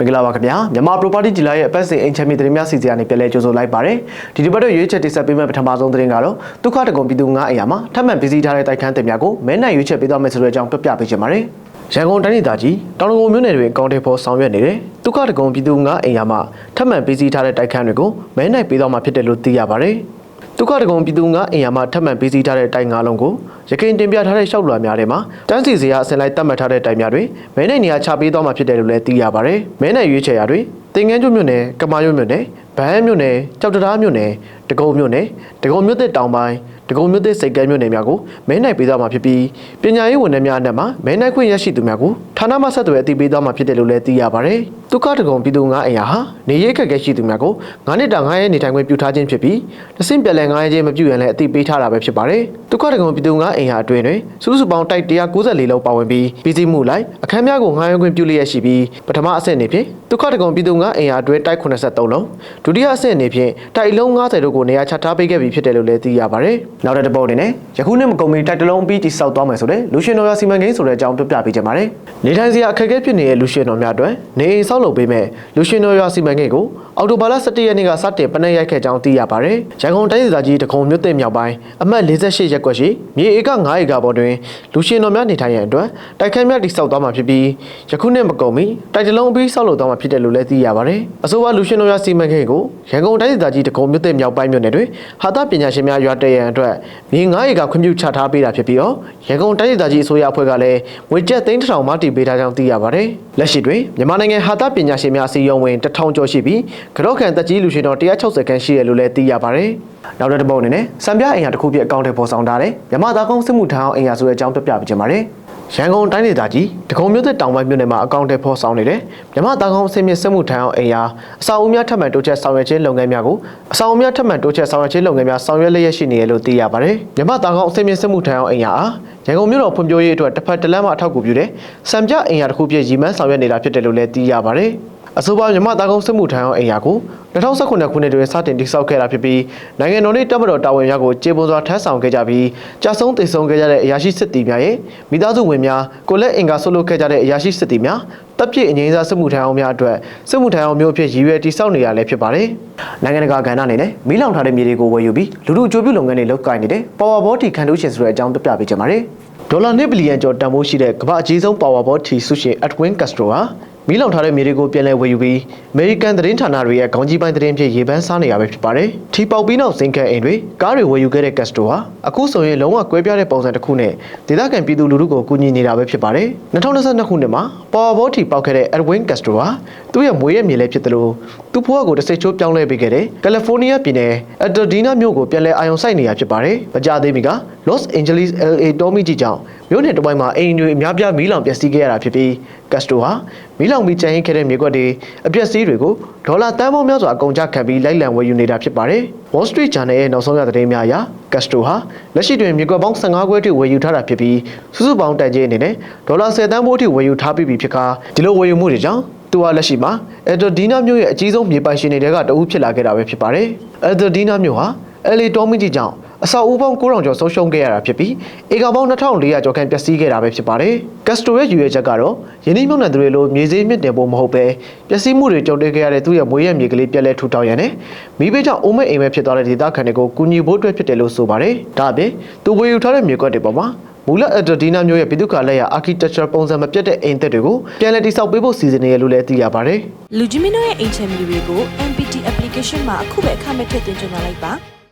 မင်္ဂလာပါခင်ဗျာမြန်မာ property dealer ရဲ့အပတ်စဉ်အင်ချမ်းမြေသတင်းများစီစဉ်ကနေပြန်လည်ကြိုဆိုလိုက်ပါတယ်ဒီဒီဘက်တော့ရွေးချက်တိဆက်ပေးမယ့်ပထမဆုံးသတင်းကတော့ဒုက္ခတကုံပြည်သူ9အရာမှာထပ်မံပြည်စည်းထားတဲ့တိုက်ခန်းတင်များကိုမဲနိုင်ရွေးချက်ပေးသွားမယ်ဆိုတဲ့အကြောင်းပြပြပေးချင်ပါတယ်ရန်ကုန်တိုင်းဒေသကြီးတောင်တကုံမြို့နယ်တွင်အကောင့်တွေပေါ်ဆောင်ရွက်နေတဲ့ဒုက္ခတကုံပြည်သူ9အရာမှာထပ်မံပြည်စည်းထားတဲ့တိုက်ခန်းတွေကိုမဲနိုင်ပေးသွားမှာဖြစ်တယ်လို့သိရပါတယ် ဒုက္ခတကုံပြည်သူငါအင်ယာမှာထပ်မံပေးစည်းထားတဲ့တိုင်ငါလုံးကိုရခိုင်တင်ပြထားတဲ့ရှောက်လွှာများထဲမှာတန်းစီစရာအစင်လိုက်တတ်မှတ်ထားတဲ့တိုင်များတွေမဲနိုင်နေရာချပေးသွားမှာဖြစ်တယ်လို့လည်းသိရပါတယ်။မဲနိုင်ရွေးချယ်ရာတွေတင်ငန်းကျွမြို့နယ်ကမာရွမြို့နယ်ဗန်းမြို့နယ်ကြောက်တရားမြို့နယ်တကုံမြို့နယ်တကုံမြို့သစ်တောင်ပိုင်းတကုံမြို့သစ်စိတ်ကဲမြို့နယ်များကိုမဲနိုင်ပေးသွားမှာဖြစ်ပြီးပညာရေးဝန်ထမ်းများအနက်မှာမဲနိုင်ခွင့်ရရှိသူများကိုဌာနမှဆက်သွယ်အသိပေးသွားမှာဖြစ်တယ်လို့လည်းသိရပါတယ်။ဒုက္ခတကုံပြည်သူငါအင်ယာဟာနေရေးခက်ခဲရှိသူများကို9နှစ်တာ9ရက်နေထိုင်ခွင့်ပြုထားခြင်းဖြစ်ပြီးတဆင့်ပြက်လဲ9ရက်ချင်းမပြုရင်လည်းအသိပေးထားတာပဲဖြစ်ပါတယ်။ဒုက္ခတကုံပြည်သူငါအင်ယာအတွင်းတွင်စုစုပေါင်းတိုက်194လုံးပါဝင်ပြီးပြည်စည်းမှုလိုက်အခမ်းများကို9ရက်ခွင့်ပြုလျက်ရှိပြီးပထမအဆင့်အနေဖြင့်ဒုက္ခတကုံပြည်သူငါအင်ယာအတွင်းတိုက်83လုံးဒုတိယအဆင့်အနေဖြင့်တိုက်လုံး90တို့ကိုနေရာချထားပေးခဲ့ပြီးဖြစ်တယ်လို့လည်းသိရပါတယ်။နောက်တဲ့တစ်ပုတ်အနေနဲ့ယခုနှစ်မကုန်မီတိုက်တလုံးပြီးတိစောက်သွားမယ်ဆိုတဲ့လူရှင်တော်ရစီမံကိန်းဆိုတဲ့အကြောင်းပြပြပေးကြပါမယ်။နေထိုင်စရာအခက်အခဲဖြစ်နေတဲ့လူရှင်တော်များအတွက်နေအိမ်ဆောက်လုပ်ပေးမဲ့လူရှင်တော်ရစီမံကိန်းကိုအော်တိုဘာလ17ရက်နေ့ကစတင်ပနဲ့ရိုက်ခဲ့ကြောင်းသိရပါတယ်။ရန်ကုန်တိုင်းဒေသကြီးတကုံမြို့သစ်မြောက်ပိုင်းအမှတ်48ရပ်ကွက်ရှိမြေဧက9ဧကပေါ်တွင်လူရှင်တော်များနေထိုင်ရန်အတွက်တိုက်ခန်းများတိစောက်သွားမှာဖြစ်ပြီးယခုနှစ်မကုန်မီတိုက်တလုံးပြီးဆောက်လုပ်သွားမှာဖြစ်တယ်လို့လည်းသိရပါတယ်။အဆိုပါလူရှင်တော်ရစီမံကိန်းကိုရန်ကုန်တိုင်းဒေသကြီးတကုံမြို့သစ်မြောက်ပိုင်းမြို့နယ်တွင်ဟာတာပညာရှင်များရွာတရန်အတွက်မြေ9ဧကခွင့်ပြုချထားပေးတာဖြစ်ပြီးတော့ရန်ကုန်တိုင်းဒေသကြီးအစိုးရအဖွဲ့ကလည်းငွေကျပ်သိန်းတစ်ထောင်မှတည်ပေးထားကြောင်းသိရပါတယ်။လက်ရှိတွင်မြန်မာနိုင်ငံဟာတာပညာရှင်များအစည်းအရုံးဝင်တစ်ထောင်ကျော်ရှိပြီးကြော့ခံတက်ကြီးလူရှင်တော်160ခန်းရှိရလို့လည်းသိရပါတယ်။နောက်တစ်ပုတ်အနေနဲ့စံပြအိမ်ယာတစ်ခုပြအကောင့်ထဲပေါ်ဆောင်ထားတဲ့မြန်မာသားကုန်းစစ်မှုထမ်းအောင်အိမ်ယာဆိုတဲ့အကြောင်းပြပြပေးချင်ပါတယ်။ ရန်ကုန်တိုင်းဒေသကြီးတကုံမြို့သစ်တောင်ပိုင်းမြို့နယ်မှာအကောင့်ထဲပေါ်ဆောင်နေတဲ့မြမသားကောင်းအစင်းမြင့်စစ်မှုထမ်းအောင်အိမ်ယာအစာအုံများထပ်မံတိုးချက်ဆောင်ရွက်ခြင်းလုပ်ငန်းများကိုအစာအုံများထပ်မံတိုးချက်ဆောင်ရွက်ခြင်းလုပ်ငန်းများဆောင်ရွက်လျက်ရှိနေရလို့သိရပါတယ်မြမသားကောင်းအစင်းမြင့်စစ်မှုထမ်းအောင်အိမ်ယာအားရန်ကုန်မြို့တော်ဖွံ့ဖြိုးရေးအတွက်တစ်ဖက်တစ်လမ်းမှအထောက်အကူပြုတဲ့စံပြအိမ်ယာတစ်ခုပြည့်ရည်မှန်းဆောင်ရွက်နေတာဖြစ်တယ်လို့လည်းသိရပါတယ် အဆိုပါမြမသားကုန်းစစ်မှုထမ်းအောင်အိမ်ယာကို2019ခုနှစ်တွင်စတင်တည်ဆောက်ခဲ့တာဖြစ်ပြီးနိုင်ငံတော်နှင့်တပ်မတော်တာဝန်များကိုကျေပွန်စွာထမ်းဆောင်ခဲ့ကြပြီးကြာဆုံးတည်ဆုံခဲ့ကြတဲ့အရာရှိစစ်တီများရဲ့မိသားစုဝင်များကိုလက်အင်္ဂါဆုပ်လုပ်ခဲ့ကြတဲ့အရာရှိစစ်တီများတပ်ပြည့်အငိမ့်စားစစ်မှုထမ်းအောင်များအတွက်စစ်မှုထမ်းအောင်မျိုးအဖြစ်ရည်ရွယ်တည်ဆောက်နေရလည်းဖြစ်ပါတယ်။နိုင်ငံတကာကဏ္ဍအနေနဲ့မီးလောင်ထားတဲ့မြေတွေကိုဝယ်ယူပြီးလူလူအကျိုးပြုလုပ်ငန်းတွေလုပ်ကိုင်နေတဲ့ Power Ball တီခံတူးရှင်ဆိုတဲ့အကြောင်းပြပြပေးချင်ပါတယ်။ဒေါ်လာ1ဘီလီယံကျော်တန်ဖိုးရှိတဲ့ကမ္ဘာအကြီးဆုံး Powerball ထီဆုရှင် Edwin Castro ဟာ မီးလောင်ထားတဲ့မြေတွေကိုပြန်လည်ဝယ်ယူပြီးအမေရိကန်သတင်းဌာနတွေရဲ့ခေါင်းကြီးပိုင်းသတင်းဖြစ်ရေပန်းစားနေရပဲဖြစ်ပါတယ်။ထီပေါက်ပြီးနောက်စင်ကန်အိမ်တွေကားတွေဝယ်ယူခဲ့တဲ့ Castro ဟာအခုဆိုရင်လုံးဝကွဲပြားတဲ့ပုံစံတစ်ခုနဲ့ဒေသခံပြည်သူလူထုကိုကူညီနေတာပဲဖြစ်ပါတယ်။2022ခုနှစ်မှာ Powerball ထီပေါက်ခဲ့တဲ့ Edwin Castro ဟာသူ့ရဲ့မွေးရမြေလည်းဖြစ်တယ်လို့သူ့ဘဝကိုတစ်စိတ်ချိုးပြောင်းလဲပေးခဲ့တဲ့ကယ်လီဖိုးနီးယားပြည်နယ်အက်တာဒီနာမြို့ကိုပြန်လည်အာရုံစိုက်နေရဖြစ်ပါတယ်။မကြသေးမီက Los Angeles LA တောမီကြီးကြောင့်မြို့နယ်တစ်ပိုင်းမှာအိမ်တွေအများပြားမီးလောင်ပျက်စီးခဲ့ရတာဖြစ်ပြီးကတ်စတိုဟာမီးလောင်ပြီးကျန်ရစ်ခဲ့တဲ့မြေကွက်တွေအပျက်စီးတွေကိုဒေါ်လာတန်ပေါင်းများစွာအကုန်ကျခံပြီးလိုက်လံဝယ်ယူနေတာဖြစ်ပါတယ်။ Wall Street Journal ရဲ့နောက်ဆုံးရသတင်းများအရကတ်စတိုဟာလက်ရှိတွင်မြေကွက်ပေါင်း15ခွဲထိဝယ်ယူထားတာဖြစ်ပြီးစုစုပေါင်းတန်ကြေးအနေနဲ့ဒေါ်လာ10တန်းဖိုးထိဝယ်ယူထားပြီးပြီဖြစ်ကာဒီလိုဝယ်ယူမှုတွေကြောင့်သူဟာလက်ရှိမှာအက်ဒဒီနာမြို့ရဲ့အကြီးဆုံးမြေပိုင်ရှင်တွေကတအူးဖြစ်လာခဲ့တာပဲဖြစ်ပါတယ်။အက်ဒဒီနာမြို့ဟာအယ်လီတော်မီကြီးကြောင့် အဆောက်အဦပေါင်း9000ကျော်ဆုံးရှုံးခဲ့ရတာဖြစ်ပြီးဧကပေါင်း2400ကျော်ခန့်ပျက်စီးခဲ့တာပဲဖြစ်ပါတယ်။ကက်စတိုရဲ့ယူရဲချက်ကတော့ယင်းနှိမ့်မြုံနယ်သူတွေလိုမြေစည်းမြင့်တင်ဖို့မဟုတ်ပဲပျက်စီးမှုတွေကြုံတွေ့ခဲ့ရတဲ့သူ့ရဲ့မွေးရမြေကလေးပြက်လဲထူထောင်ရန်နဲ့မိဘကြောင့်အိုးမဲ့အိမ်မဲ့ဖြစ်သွားတဲ့ဒေသခံတွေကိုကူညီဖို့အတွက်ဖြစ်တယ်လို့ဆိုပါတယ်။ဒါအပြင်သူဝေယူထားတဲ့မြေကွက်တွေပေါ်မှာမူလအက်ဒဒီနာမျိုးရဲ့ပြည်သူ့ခါလက်ရ architecture ပုံစံမပြတ်တဲ့အိမ်သက်တွေကိုပြန်လည်တည်ဆောက်ပေးဖို့စီစဉ်နေရလို့လည်းသိရပါတယ်။။လူကြီးမင်းတို့ရဲ့အိမ်ချမ်းမြေတွေကို MPT application မှာအခုပဲအခမဲ့ထည့်သွင်းကြလာလိုက်ပါ။